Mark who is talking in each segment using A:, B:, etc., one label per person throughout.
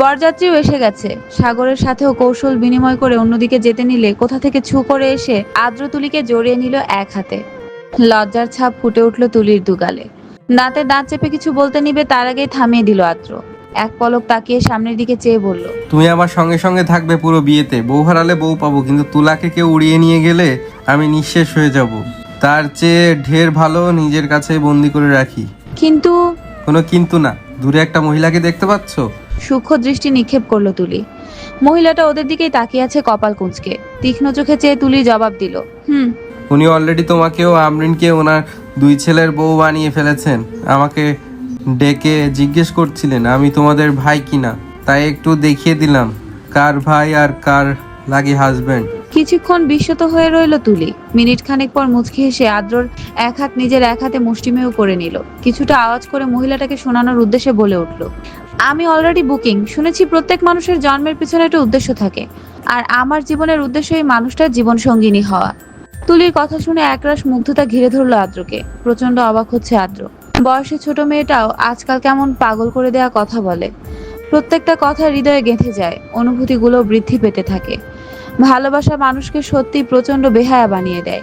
A: বরযাত্রীও এসে গেছে। সাগরের সাথেও কৌশল বিনিময় করে অন্যদিকে যেতে নিলে কোথা থেকে ছু করে এসে আদ্র তুলিকে জড়িয়ে নিল এক হাতে। লজ্জার ছাপ ফুটে উঠল তুলির দুগালে। দাঁতে দাঁত চেপে কিছু বলতে নিবে তার আগেই থামিয়ে দিল আদ্র এক পলক তাকিয়ে সামনের দিকে চেয়ে বলল
B: তুমি আমার সঙ্গে সঙ্গে থাকবে পুরো বিয়েতে। বউ হারালে বউ পাবো কিন্তু তুলাকে কেউ উড়িয়ে নিয়ে গেলে আমি নিঃশেষ হয়ে যাব। তার চেয়ে ঢের ভালো নিজের কাছে বন্দি করে রাখি।
A: কিন্তু
B: কোনো কিন্তু না। দূরে একটা মহিলাকে দেখতে পাচ্ছ?
A: সূক্ষ্ম দৃষ্টি নিক্ষেপ করল তুলি। মহিলাটা ওদের দিকেই তাকিয়ে আছে কপাল কুঁচকে। তীক্ষ্ণ চোখে চেয়ে তুলি জবাব দিল হুম।
B: উনি অলরেডি তোমাকেও আমরিনকে ওনার দুই ছেলের বউ বানিয়ে ফেলেছেন। আমাকে ডেকে জিজ্ঞেস করছিলেন আমি তোমাদের ভাই কিনা? তাই একটু দেখিয়ে দিলাম কার ভাই আর কার লাগে হাজবেন্ড
A: কিছুক্ষণ বিস্মিত হয়ে রইল তুলি। মিনিট খানেক পর মুচকি হেসে আদ্রর এক হাত নিজের এক হাতে মুষ্টিমেয় করে নিল। কিছুটা আওয়াজ করে মহিলাটাকে শোনানোর উদ্দেশ্যে বলে উঠল আমি অলরেডি বুকিং শুনেছি প্রত্যেক মানুষের জন্মের পিছনে একটা উদ্দেশ্য থাকে। আর আমার জীবনের উদ্দেশ্য এই মানুষটার জীবন সঙ্গিনী হওয়া। তুলির কথা শুনে একরাশ মুগ্ধতা ঘিরে ধরলো আদ্রকে। প্রচণ্ড অবাক হচ্ছে আদ্র। বয়সে ছোট মেয়েটাও আজকাল কেমন পাগল করে দেয়া কথা বলে। প্রত্যেকটা কথা হৃদয়ে গেঁথে যায়, অনুভূতিগুলো বৃদ্ধি পেতে থাকে। ভালোবাসা মানুষকে সত্যি প্রচণ্ড বেহায়া বানিয়ে দেয়।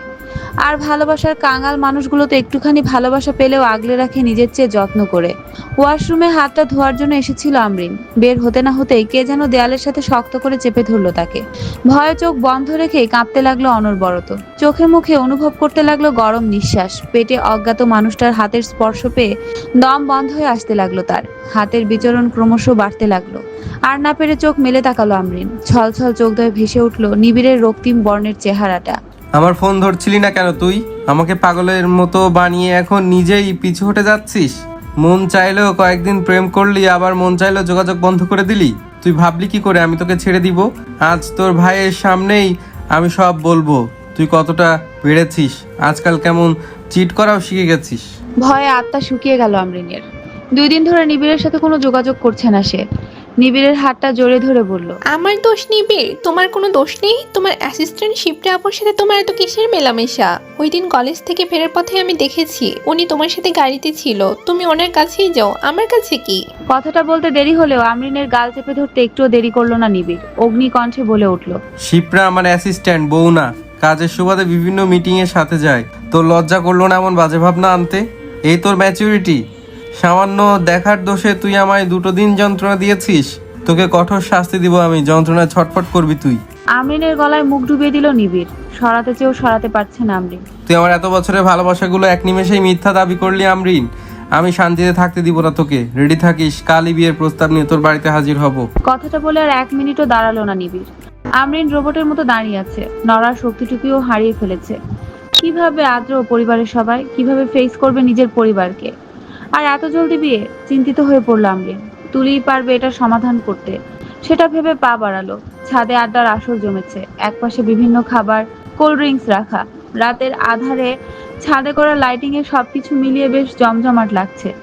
A: আর ভালোবাসার কাঙাল মানুষগুলো তো একটুখানি ভালোবাসা পেলেও আগলে রাখে নিজের চেয়ে যত্ন করে। ওয়াশরুমে হাতটা ধোয়ার জন্য এসেছিল আমরিন। বের হতে না হতেই কে যেন দেয়ালের সাথে শক্ত করে চেপে ধরলো তাকে। ভয়ে চোখ বন্ধ রেখে কাঁপতে লাগল অনর্বরত। চোখে মুখে অনুভব করতে লাগল গরম নিঃশ্বাস। পেটে অজ্ঞাত মানুষটার হাতের স্পর্শ পেয়ে দম বন্ধ হয়ে আসতে লাগল তার। হাতের বিচরণ ক্রমশ বাড়তে লাগল। আর না পেরে চোখ মেলে তাকালো আমরিন। ছলছল চোখ ধরে ভেসে উঠল নিবিড়ের রক্তিম বর্ণের চেহারাটা।
B: আমার ফোন ধরছিলি না কেন তুই? আমাকে পাগলের মতো বানিয়ে এখন নিজেই পিছু হটে যাচ্ছিস। মন চাইলেও কয়েকদিন প্রেম করলি, আবার মন চাইলেও যোগাযোগ বন্ধ করে দিলি। তুই ভাবলি কি করে আমি তোকে ছেড়ে দিব? আজ তোর ভাইয়ের সামনেই আমি সব বলব। তুই কতটা বেড়েছিস? আজকাল কেমন চিট করাও শিখে গেছিস।
A: ভয়ে আত্মা শুকিয়ে গেল, আমরিনের। দুই দিন ধরে নিবিড়ের সাথে কোনো যোগাযোগ করছে না সে। নিবিড়ের হাতটা জোরে ধরে বলল
C: আমার দোষ নিবে তোমার কোনো দোষ নেই? তোমার অ্যাসিস্ট্যান্ট শিপ্রা আপুর সাথে তোমার এত কিসের মেলামেশা? ওই দিন কলেজ থেকে ফেরার পথে আমি দেখেছি উনি তোমার সাথে গাড়িতে ছিল। তুমি ওনার কাছেই যাও আমার কাছে কি?
A: কথাটা বলতে দেরি হলেও আমরিনের গাল চেপে ধরতে একটুও দেরি করল না নিবিড়। অগ্নি কণ্ঠে বলে উঠল
B: শিপ্রা আমার অ্যাসিস্ট্যান্ট বউ না। কাজের সুবাদে বিভিন্ন মিটিংয়ের সাথে যায়। তোর লজ্জা করল না এমন বাজে ভাবনা আনতে? এই তোর ম্যাচুরিটি সামান্য দেখার দোষে তুই আমায় দুটো দিন যন্ত্রণা দিয়েছিস। তোকে কঠোর শাস্তি দিব আমি যন্ত্রণা ছটফট করবি তুই।
A: আমরিনের গলায় মুখ ডুবিয়ে দিল নিবিড়। সরাতে চেয়েও সরাতে পারছে না আমরিন।
B: তুই আমার এত বছরের ভালোবাসাগুলো এক নিমেষেই মিথ্যা দাবি করলি আমরিন। আমি শান্তিতে থাকতে দিব না তোকে। রেডি থাকিস কালই বিয়ের প্রস্তাব নিয়ে তোর বাড়িতে হাজির হব।
A: কথাটা বলে আর এক মিনিটও দাঁড়াল না নিবিড়। আমরিন রোবটের মতো দাঁড়িয়ে আছে। নড়ার শক্তিটুকুও হারিয়ে ফেলেছে। কীভাবে আদ্র পরিবারের সবাই কীভাবে ফেস করবে নিজের পরিবারকে? আর এত জলদি বিয়ে? চিন্তিত হয়ে পড়ল আমরিন তুলিই পারবে এটা সমাধান করতে। সেটা ভেবে পা বাড়ালো। ছাদে আড্ডার আসর জমেছে। একপাশে বিভিন্ন খাবার, কোল্ড ড্রিঙ্কস রাখা। রাতের আধারে ছাদে করা লাইটিং এ সবকিছু মিলিয়ে বেশ জমজমাট লাগছে।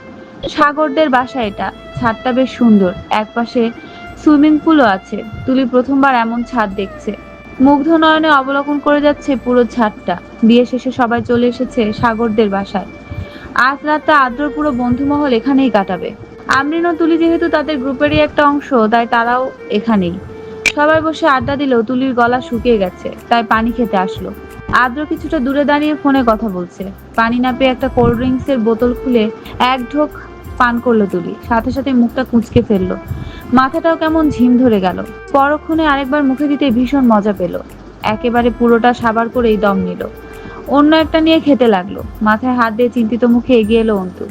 A: সাগরদের বাসা এটা। ছাদটা বেশ সুন্দর। একপাশে সুইমিং পুলও আছে। তুলি প্রথমবার এমন ছাদ দেখছে। মুগ্ধ নয়নে অবলোকন করে যাচ্ছে পুরো ছাদটা। বিয়ে শেষে সবাই চলে এসেছে সাগরদের বাসায়। আজ রাতটা আদ্র পুরো বন্ধুমহল এখানেই কাটাবে। আমরিন ও তুলি যেহেতু তাদের গ্রুপেরই একটা অংশ, তাই তারাও এখানেই। সবাই বসে আড্ডা দিলেও তুলির গলা শুকিয়ে গেছে, তাই পানি খেতে আসলো। আদ্র কিছুটা দূরে দাঁড়িয়ে ফোনে কথা বলছে। পানি না পেয়ে একটা কোল্ড ড্রিঙ্কস এর বোতল খুলে এক ঢোক পান করল তুলি, সাথে সাথে মুখটা কুঁচকে ফেলল। মাথাটাও কেমন ঝিম ধরে গেল। পরক্ষণে আরেকবার মুখে দিতে ভীষণ মজা পেল। একেবারে পুরোটা সাবার করেই দম নিল। অন্য একটা নিয়ে খেতে লাগল। মাথায় হাত দিয়ে চিন্তিত মুখে এগিয়ে এলো অন্তু।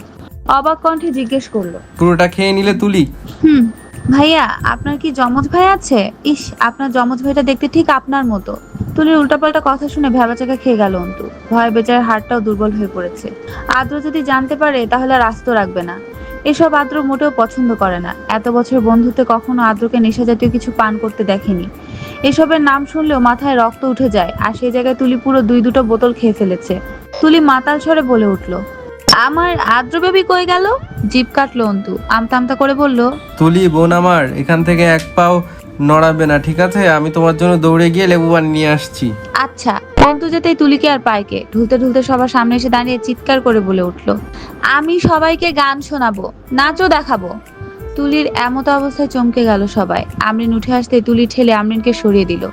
A: অবাক কণ্ঠে জিজ্ঞেস করল
B: পুরোটা খেয়ে নিলে তুলি?
A: হুম ভাইয়া আপনার কি যমজ ভাই আছে? ইস আপনার যমজ ভাইটা দেখতে ঠিক আপনার মতো। তুলির উল্টাপাল্টা কথা শুনে ভেবাচাকা খেয়ে গেল অন্তু। ভয় বেচার হাড়টাও দুর্বল হয়ে পড়েছে। আদ্র যদি জানতে পারে তাহলে আর আস্ত রাখবে না। এসব আদ্র মোটেও পছন্দ করে না। এত বছর বন্ধুত্বে কখনো আদ্রকে নেশা জাতীয় কিছু পান করতে দেখেনি। এসবের নাম শুনলেও মাথায় রক্ত উঠে যায় আর সেই জায়গায় তুলি পুরো দুই দুটো বোতল খেয়ে ফেলেছে। তুলি মাতাল স্বরে বলে উঠল আমার আদ্র বেবি কই গেল? জিপ কাটলো অন্তু আমতা আমতা করে বলল
B: তুলি বোন আমার এখান থেকে এক পাও নড়াবে না ঠিক আছে? আমি তোমার জন্য দৌড়ে গিয়ে লেবু পানি নিয়ে আসছি।
A: আচ্ছা অন্তু যেতেই তুলিকে আর পায়কে ঢুলতে ঢুলতে সবার সামনে এসে দাঁড়িয়ে চিৎকার করে বলে উঠল আমি সবাইকে গান শোনাবো নাচও দেখাবো। তুলির এমতো অবস্থায় চমকে গেল সবাই। আমরিন উঠে আসতে তুলি ঠেলে আমরিনকে সরিয়ে দিল।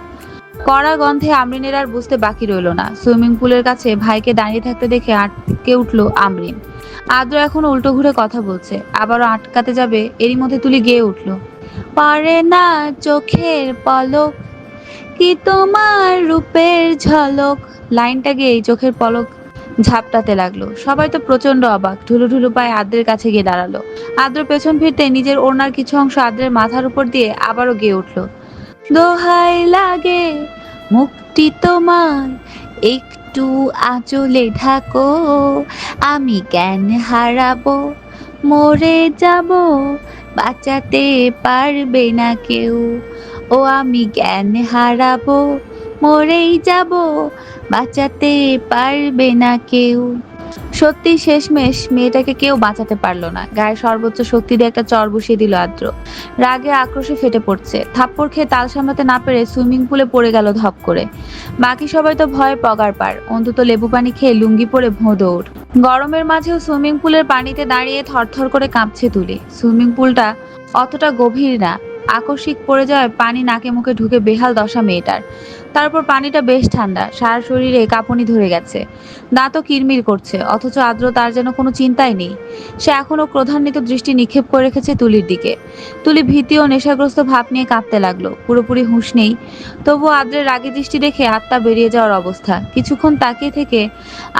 A: কড়া গন্ধে আমরিনের আর বুঝতে বাকি রইল না। সুইমিং পুলের কাছে ভাইকে দাঁড়িয়ে থাকতে দেখে আটকে উঠল আমরিন। আদ্র এখন উল্টো ঘুরে কথা বলছে, আবারও আটকাতে যাবে, এরই মধ্যে তুলি গেয়ে উঠল। পারে না চোখের পলক, কি তোমার রূপের ঝলক? লাইনটা গিয়ে চোখের পলক ঝাপটাতে লাগল। সবাই তো প্রচণ্ড অবাক। ঢুলু ঢুলু পায়ে আদ্রের কাছে গিয়ে দাঁড়াল। আদ্র পেছন ফিরতে নিজের ওড়নার কিছু অংশ আদ্রের মাথার উপর দিয়ে আবারও গেয়ে উঠল। দোহাই লাগে, মুক্তি তোমার একটু আঁচলে ঢাকো, আমি জ্ঞান হারাবো, মরে যাব, বাঁচাতে পারবে না কেউ। ও আমি জ্ঞান হারাবো মরেই যাব, বাঁচাতে পারবে না কেউ। সত্যি শেষমেশ মেয়েটাকে কেউ বাঁচাতে পারল না। গায়ে সর্বোচ্চ শক্তি দিয়ে একটা চর বসিয়ে দিল আদ্র। রাগে আক্রোশে ফেটে পড়ছে। থাপ্পড় খেয়ে তাল সামলাতে না পেরে সুইমিং পুলে পড়ে গেল ধপ করে। বাকি সবাই তো ভয়ে পগার পার। অন্তত লেবু পানি খেয়ে লুঙ্গি পরে ভোঁ দৌড়। গরমের মাঝেও সুইমিং পুলের পানিতে দাঁড়িয়ে থরথর করে কাঁপছে তুলি। সুইমিং পুলটা অতটা গভীর না আকস্মিক পড়ে যাওয়ায় পানি নাকে মুখে ঢুকে বেহাল দশা মেয়েটার। তারপর পানিটা বেশ ঠান্ডা, সারা শরীরে কাঁপুনি ধরে গেছে। দাঁতও কিরমির করছে, অথচ আদ্র তার যেন কোনো চিন্তাই নেই। সে এখনও ক্রোধান্বিত দৃষ্টি নিক্ষেপ করে রেখেছে তুলির দিকে। তুলি ভীতি ও নেশাগ্রস্ত ভাব নিয়ে কাঁপতে লাগল, পুরোপুরি হুঁশ নেই। তবু আদ্রের রাগী দৃষ্টি দেখে আত্মা বেরিয়ে যাওয়ার অবস্থা। কিছুক্ষণ তাকিয়ে থেকে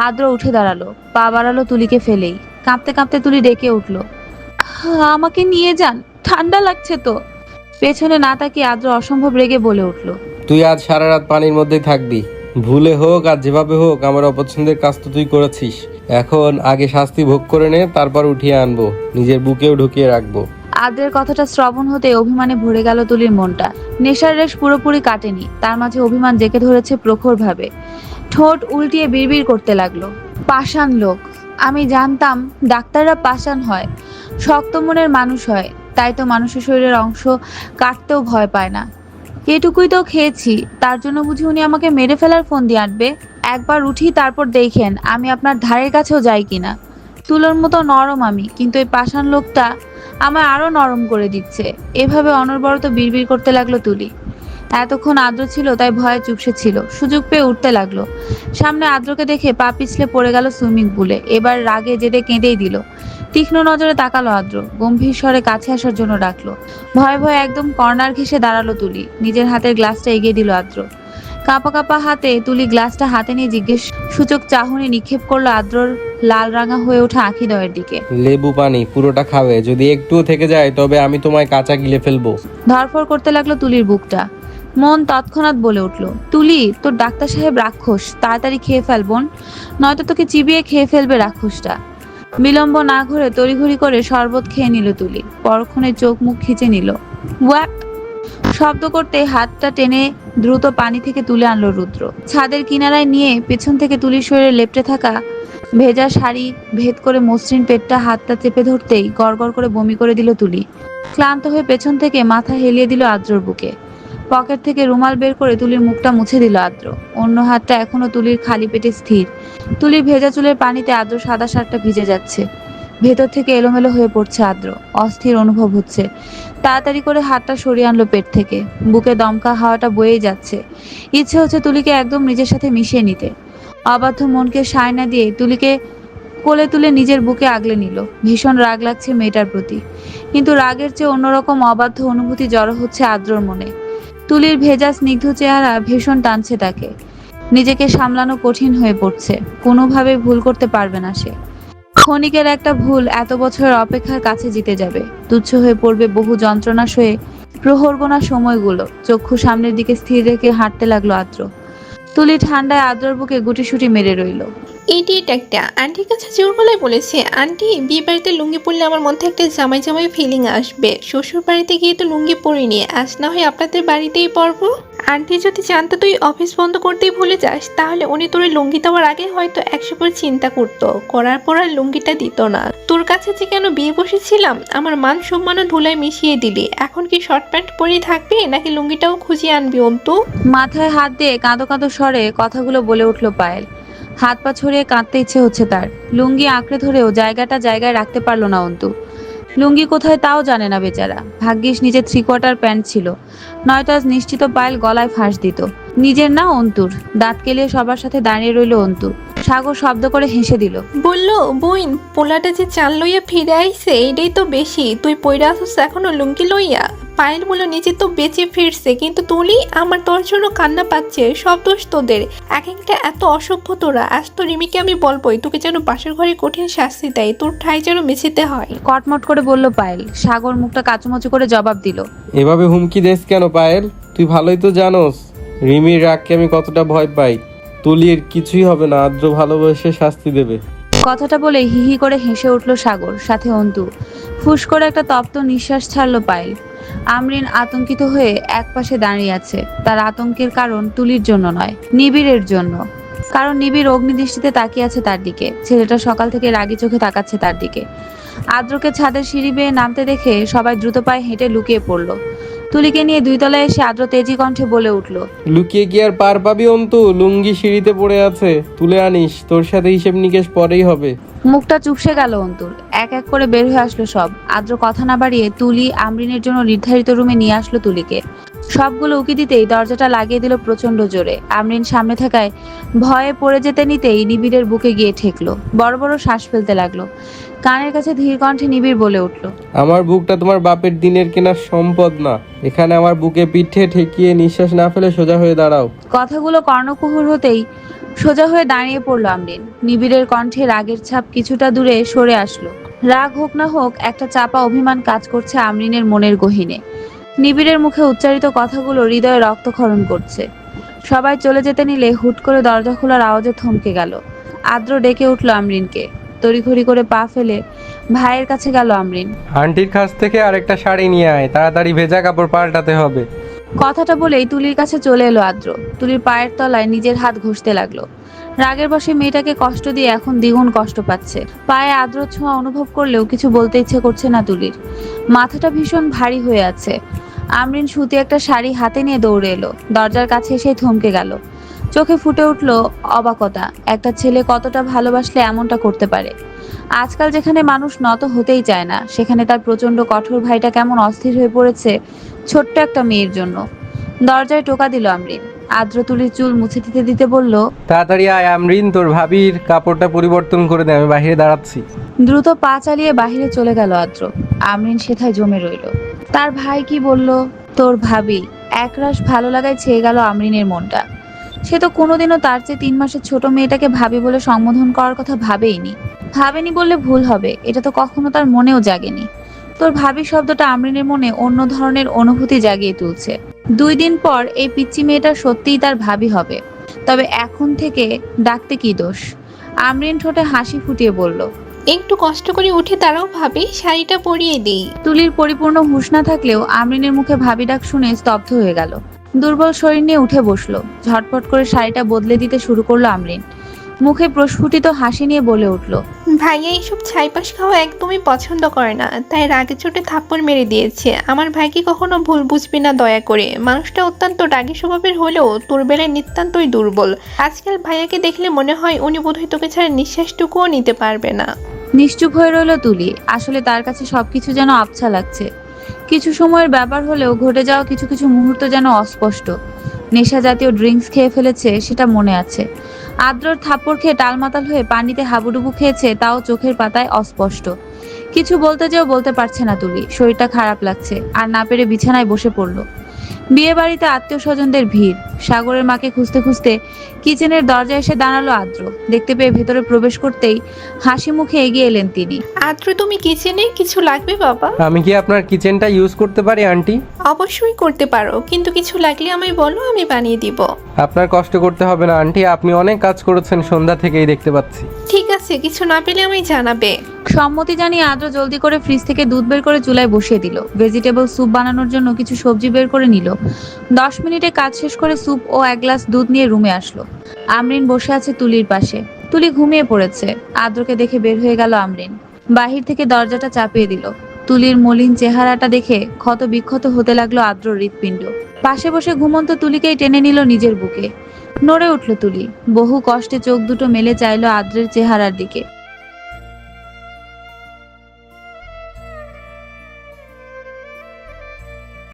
A: আদ্র উঠে দাঁড়াল, পা বাড়ালো তুলিকে ফেলেই। কাঁপতে কাঁপতে তুলি ডেকে উঠল আমাকে নিয়ে যান, ঠান্ডা লাগছে তো। পেছনে না তাকিয়ে আদ্র অসম্ভব রেগে বলে উঠল
B: তুই আজ সারা রাত পানির মধ্যেই থাকবি। ভুলে হোক আর যেভাবে হোক আমার অপছন্দের কাজ তো তুই করেছিস। এখন আগে শাস্তি ভোগ করে নে তারপর উঠিয়ে আনব। নিজের বুকেও ঢুকিয়ে রাখব।
A: আদ্রের কথাটা শ্রবণ হতে অভিমানে ভরে গেল তুলির মনটা। নেশার রেশ পুরোপুরি কাটেনি তার মাঝে অভিমান জেকে ধরেছে প্রখর ভাবে ঠোঁট উল্টিয়ে বিড়বিড় করতে লাগল পাষাণ লোক আমি জানতাম ডাক্তাররা পাষাণ হয় শক্ত মনের মানুষ হয় তাই তো মানুষের শরীরের অংশ কাটতেও ভয় পায় না। এটুকুই তো খেয়েছি, তার জন্য বুঝি উনি আমাকে মেরে ফেলার ফোন দিয়ে আনবে। একবার উঠি তারপর দেখেন, আমি আপনার ধারের কাছেও যাই কিনা। তুলোর মতো নরম আমি, কিন্তু এই পাষাণ লোকটা আমায় আরও নরম করে দিচ্ছে। এভাবে অনর্বরত বিড়বিড় করতে লাগল তুলি। এতক্ষণ আদ্র ছিল, তাই ভয়ে চুপসে ছিল। সুযোগ পেয়ে উঠতে লাগল। সামনে আদ্রকে দেখে পা পিছলে পড়ে গেল সুইমিং পুলে। এবার রাগে জেদে কেঁদেই দিল। তীক্ষ্ণ নজরে তাকালো আদ্র। গম্ভীর স্বরে কাছে আসার জন্য ডাকলো। ভয়ে ভয়ে একদম কর্নার ঘেসে দাঁড়াল তুলি। নিজের হাতের গ্লাসটা এগিয়ে দিল আদ্র। কাঁপা কাঁপা হাতে তুলি গ্লাসটা হাতে নিয়ে জিজ্ঞেস সূচক চাহনি নিক্ষেপ করল আদ্রর লাল রাঙা হয়ে ওঠা আঁখিদয়ের দিকে।
B: লেবু পানি পুরোটা খাবে। যদি একটুও থেকে যায় তবে আমি তোমায় কাঁচা গিলে ফেলব।
A: ধরফর করতে লাগল তুলির বুকটা। মন তৎক্ষণাৎ বলে উঠল তুলি তোর ডাক্তার সাহেব রাক্ষস তাড়াতাড়ি খেয়ে ফেল বোন। নয়তো তোকে চিবিয়ে খেয়ে ফেলবে রাক্ষসটা। বিলম্ব না ঘুরে তড়িঘড়ি করে শরবত খেয়ে নিল তুলি। পরক্ষণে চোখ মুখ খিচে নিল। ওয়াক শব্দ করতে হাতটা টেনে দ্রুত পানি থেকে তুলে আনলো রুদ্র। ছাদের কিনারায় নিয়ে পেছন থেকে তুলির শরীরে লেপটে থাকা ভেজা শাড়ি ভেদ করে মসৃণ পেটটা হাতটা চেপে ধরতেই গড়গড় করে বমি করে দিল তুলি। ক্লান্ত হয়ে পেছন থেকে মাথা হেলিয়ে দিল আদ্রর বুকে। পকেট থেকে রুমাল বের করে তুলির মুখটা মুছে দিল আদ্র। অন্য হাতটা এখনও তুলির খালি পেটে স্থির। তুলির ভেজা চুলের পানিতে আদ্র সাদা শার্টটা ভিজে যাচ্ছে। ভেতর থেকে এলোমেলো হয়ে পড়ছে আদ্র। অস্থির অনুভব হচ্ছে। তাড়াতাড়ি করে হাতটা সরিয়ে আনলো পেট থেকে। বুকে দমকা হাওয়াটা বয়েই যাচ্ছে। ইচ্ছে হচ্ছে তুলিকে একদম নিজের সাথে মিশিয়ে নিতে। অবাধ্য মনকে সায় না দিয়ে তুলিকে কোলে তুলে নিজের বুকে আগলে নিল। ভীষণ রাগ লাগছে মেয়েটার প্রতি। কিন্তু রাগের চেয়ে অন্যরকম অবাধ্য অনুভূতি জড়ো হচ্ছে আদ্রর মনে। তুলির ভেজা স্নিগ্ধ চেহারা ভীষণ টানছে তাকে। নিজেকে সামলানো কঠিন হয়ে পড়ছে। কোনোভাবে ভুল করতে পারবে না সে। ক্ষণিকের একটা ভুল এত বছরের অপেক্ষার কাছে জিতে যাবে। তুচ্ছ হয়ে পড়বে বহু যন্ত্রণা সয়ে প্রহর গোনা সময়গুলো। চক্ষু সামনের দিকে স্থির রেখে হাঁটতে লাগল আদ্র। তুলি ঠান্ডায় আদ্রর বুকে গুটিসুটি মেরে রইল।
C: ইডিয়েট একটা। আন্টির কাছে জোর গলায় বলেছে, আন্টি বিয়ে বাড়িতে লুঙ্গি পরলে আমার মধ্যে একটা জামাই জামাই ফিলিং আসবে। শ্বশুর বাড়িতে গিয়ে তো লুঙ্গি পরিনি আজ না হয় আপনাদের বাড়িতেই পরবো? আন্টি, যদি জানতো তুই অফিস বন্ধ করতেই ভুলে যাস, তাহলে উনি তোর লুঙ্গি দেওয়ার আগে হয়তো একশো বার চিন্তা করতো। করার পর আর লুঙ্গিটা দিত না। তোর কাছে যে কেন বিয়ে বসেছিলাম, আমার মান সম্মানও ধুলায় মিশিয়ে দিলি। এখন কি শর্ট প্যান্ট পরেই থাকবি, নাকি লুঙ্গিটাও খুঁজিয়ে আনবি, অন্তু?
A: মাথায় হাত দিয়ে কাঁদো কাঁদো স্বরে কথাগুলো বলে উঠল পায়েল। হাত পা ছড়িয়ে কাঁদতে ইচ্ছে হচ্ছে তার। লুঙ্গি আঁকড়ে ধরেও জায়গাটা জায়গায় রাখতে পারল না অন্তু। লুঙ্গি কোথায় তাও জানে না বেচারা। ভাগ্যিস নিজের থ্রি কোয়ার্টার প্যান্ট ছিল। নয়তো আজ নিশ্চিত পায়েল গলায় ফাঁস দিত। নিজের না অন্তুর। দাঁত কেলিয়ে সবার সাথে দাঁড়িয়ে রইল অন্তু। সাগর শব্দ করে হেসে দিল।
C: বলল বইন পোলাটা যে চাল লইয়া ফিরে আইছে এইটাই তো বেশি। তুই পইরা আসস এখনও লুঙ্কি লইয়া। পায়েল বলল নিজে তো বেঁচে ফিরছে কিন্তু তুলি আমার তোর জন্য কান্না পাচ্ছে। সব দোষ তোদের। এক একটা এত অসভ্য তোরা। আজ তো রিমিকে আমি বলবোই তোকে যেন বাসর ঘরে কঠিন শাস্তি দেয়। তোর ঠাই যেন মেঝেতে হয়।
A: কটমট করে বলল পায়েল। সাগর মুখটা কাচুমাচু করে জবাব দিল।
B: এভাবে হুমকি দেস কেন পায়েল? তুই ভালোই তো জানোস। রিমির রাগকে আমি কতটা ভয় পাই। তুলির কিছুই হবে না আদ্র ভালোবেসে শাস্তি দেবে।
A: কথাটা বলে হিহি করে হেসে উঠল সাগর, সাথে অন্তু। ফুস করে একটা তপ্ত নিঃশ্বাস ছাড়লো পায়েল। আমরিন আতঙ্কিত হয়ে একপাশে দাঁড়িয়ে আছে। তার আতঙ্কের কারণ তুলির জন্য নয়, নিবিড়ের জন্য। কারণ নিবিড় অগ্নিদৃষ্টিতে তাকিয়ে আছে তার দিকে। ছেলেটা সকাল থেকে রাগি চোখে তাকাচ্ছে তার দিকে। আদ্রকে ছাদের সিঁড়ি বেয়ে নামতে দেখে সবাই দ্রুত পায়ে হেঁটে লুকিয়ে পড়ল। তুলিকে নিয়ে দুই তলায় এসে আদ্র তেজি কণ্ঠে বলে উঠল
B: লুকিয়ে কি আর পার পাবি অন্তু? লুঙ্গি সিঁড়িতে পড়ে আছে। তুলে আনিস তোর সাথে হিসেব নিকেশ পরেই হবে।
A: মুখটা চুপসে গেল অন্তুর এক এক করে বের হয়ে আসলো সব। আদ্র কথা না বাড়িয়ে তুলি আমরিনের জন্য নির্ধারিত রুমে নিয়ে আসলো তুলিকে। সবগুলো উকি দিতেই দরজাটা লাগিয়ে দিল প্রচণ্ড জোরে। আমরিন সামনে থাকায় ভয়ে পড়ে যেতে নিতেই নিবিড়ের বুকে গিয়ে ঠেকলো। বড় বড় শ্বাস ফেলতে লাগল। কানের কাছে ধীর কণ্ঠে নিবিড় বলে উঠল
B: আমার বুকটা তোমার বাপের দিনের কেনার সম্পদ না। এখানে আমার বুকে পিঠে ঠেকিয়ে নিঃশ্বাস না ফেলে সোজা হয়ে দাঁড়াও।
A: কথাগুলো কর্ণকুহুর হতেই সোজা হয়ে দাঁড়িয়ে পড়ল আমরিন নিবিড়ের কণ্ঠে রাগের ছাপ কিছুটা দূরে সরে আসলো। রাগ হোক না হোক একটা চাপা অভিমান কাজ করছে আমরিনের মনের গহীনে। নিবিড়ের মুখে উচ্চারিত কথাগুলো হৃদয়ে রক্তক্ষরণ করছে। সবাই চলে যেতে নিলে হুট করে দরজা খোলার আওয়াজে থমকে গেল। আদ্র ডেকে উঠল আমরিনকে তড়িঘড়ি করে পা ফেলে ভাইয়ের কাছে গেল আমরিন।
B: আন্টির কাছ থেকে আরেকটা শাড়ি নিয়ে আয় তাড়াতাড়ি ভেজা কাপড় পাল্টাতে হবে।
A: কথাটা বলেই তুলির কাছে চলে এলো আদ্র। তুলির পায়ের তলায় নিজের হাত ঘষতে লাগল। রাগের বসে মেয়েটাকে কষ্ট দিয়ে এখন দ্বিগুণ কষ্ট পাচ্ছে। পায়ে আদ্র ছোঁয়া অনুভব করলেও কিছু বলতে ইচ্ছে করছে না তুলির। মাথাটা ভীষণ ভারী হয়ে আছে। আমরিন সুতি একটা শাড়ি হাতে নিয়ে দৌড়ে এলো। দরজার কাছে এসে থমকে গেল। চোখে ফুটে উঠল অবাকতা। একটা ছেলে কতটা ভালোবাসলে এমনটা করতে পারে? আজকাল যেখানে মানুষ নত হতেই চায় না সেখানে তার প্রচণ্ড কঠোর ভাইটা কেমন অস্থির হয়ে পড়েছে ছোট্ট একটা মেয়ের জন্য। দরজায় টোকা দিল আমরিন। আদ্র তুলির চুল মুছে দিতে দিতে বলল
B: তাড়াতাড়ি আয় আমরিন তোর ভাবির কাপড়টা পরিবর্তন করে দে আমি বাইরে দাঁড়াচ্ছি।
A: দ্রুত পা চালিয়ে বাহিরে চলে গেল আদ্র আমরিন সেথায় জমে রইল। তার ভাই কি বলল তোর ভাবি একরাশ ভালো লাগায় ছেয়ে গেল আমরিনের মনটা। সে তো কোনোদিনও তার চেয়ে তিন মাসের ছোট মেয়েটাকে ভাবি বলে সম্বোধন করার কথা ভাবেইনি। ভাবেনি বললে ভুল হবে এটা তো কখনো তার মনেও জাগেনি। তোর ভাবি শব্দটা আমরিনের মনে অন্য ধরনের অনুভূতি জাগিয়ে তুলছে। দুই দিন পর এই পিচ্চি মেয়েটা সত্যিই তার ভাবি হবে। তবে এখন থেকে ডাকতে কি দোষ? আমরিন ঠোঁটে হাসি ফুটিয়ে বলল
C: একটু কষ্ট করে উঠে তারাও ভাবি শাড়িটা পরিয়ে দিই।
A: তুলির পরিপূর্ণ হুঁশ না থাকলেও আমরিনের মুখে ভাবি ডাক শুনে স্তব্ধ হয়ে গেল। দুর্বল শরীর নিয়ে উঠে বসল। ঝটপট করে শাড়িটা বদলে দিতে শুরু করল আমরিন। মুখে প্রস্ফুটিত হাসি নিয়ে বলে উঠল
C: ভাইয়া এইসব ছাইপাশ খাওয়া একদমই পছন্দ করে না। তাই রাগে চোটে থাপ্পড় মেরে দিয়েছে। আমার ভাইকে কখনো ভুল বুঝবি না দয়া করে। মানুষটা অত্যন্ত রাগী স্বভাবের হলেও তোর বেলায় নিতান্তই দুর্বল। আজকাল ভাইয়াকে দেখলে মনে হয় উনি বোধহয় তোকে ছাড়া নিঃশ্বাসটুকুও নিতে পারবে না।
A: নিশ্চুপ হয়ে রইল তুলি। আসলে তার কাছে সবকিছু যেন আবছা লাগছে। কিছু সময়ের ব্যাপার হলেও ঘটে যাওয়া কিছু কিছু মুহূর্ত যেন অস্পষ্ট। নেশা জাতীয় ড্রিঙ্কস খেয়ে ফেলেছে সেটা মনে আছে। আদ্রর থাপ্পড় খেয়ে টালমাতাল হয়ে পানিতে হাবুডুবু খেয়েছে, তাও চোখের পাতায় অস্পষ্ট। কিছু বলতে যেও বলতে পারছে না তুলি, শরীরটা খারাপ লাগছে, আর না পেরে বিছানায় বসে পড়ল। বিয়ে বাড়িতে আত্মীয় স্বজনদের ভিড়। সাগরের মাকে খুঁজতে খুঁজতে কিচেনের দরজায় এসে দাঁড়াল আদ্র। দেখতে পেয়ে ভেতরে প্রবেশ করতেই হাসি মুখে এগিয়ে এলেন তিনি।
C: আদ্র তুমি কিচেনে কিছু লাগবে বাবা?
B: আমি কি আপনার কিচেনটা ইউজ করতে পারি আন্টি?
C: অবশ্যই করতে পারো কিন্তু কিছু লাগলে আমায় বলো আমি বানিয়ে দিব।
B: আপনার কষ্ট করতে হবে না আন্টি। আপনি অনেক কাজ করেছেন সন্ধ্যা থেকেই দেখতে পাচ্ছি।
C: ঠিক আছে কিছু না পেলে আমায় জানাবে।
A: সম্মতি জানিয়ে আদ্র জলদি করে ফ্রিজ থেকে দুধ বের করে চুলায় বসিয়ে দিল। ভেজিটেবল স্যুপ বানানোর জন্য কিছু সবজি বের করে নিল। দশ মিনিটে কাজ শেষ করে স্যুপ ও এক গ্লাস দুধ নিয়ে রুমে আসলো। আমরিন বসে আছে তুলির পাশে। তুলি ঘুমিয়ে পড়েছে। আদ্রকে দেখে বের হয়ে গেল আমরিন। বাহির থেকে দরজাটা চাপিয়ে দিল। তুলির মলিন চেহারাটা দেখে ক্ষত বিক্ষত হতে লাগল আদ্র হৃৎপিণ্ড। পাশে বসে ঘুমন্ত তুলিকেই টেনে নিল নিজের বুকে। নড়ে উঠল তুলি। বহু কষ্টে চোখ দুটো মেলে চাইলো আদ্রের চেহারার দিকে।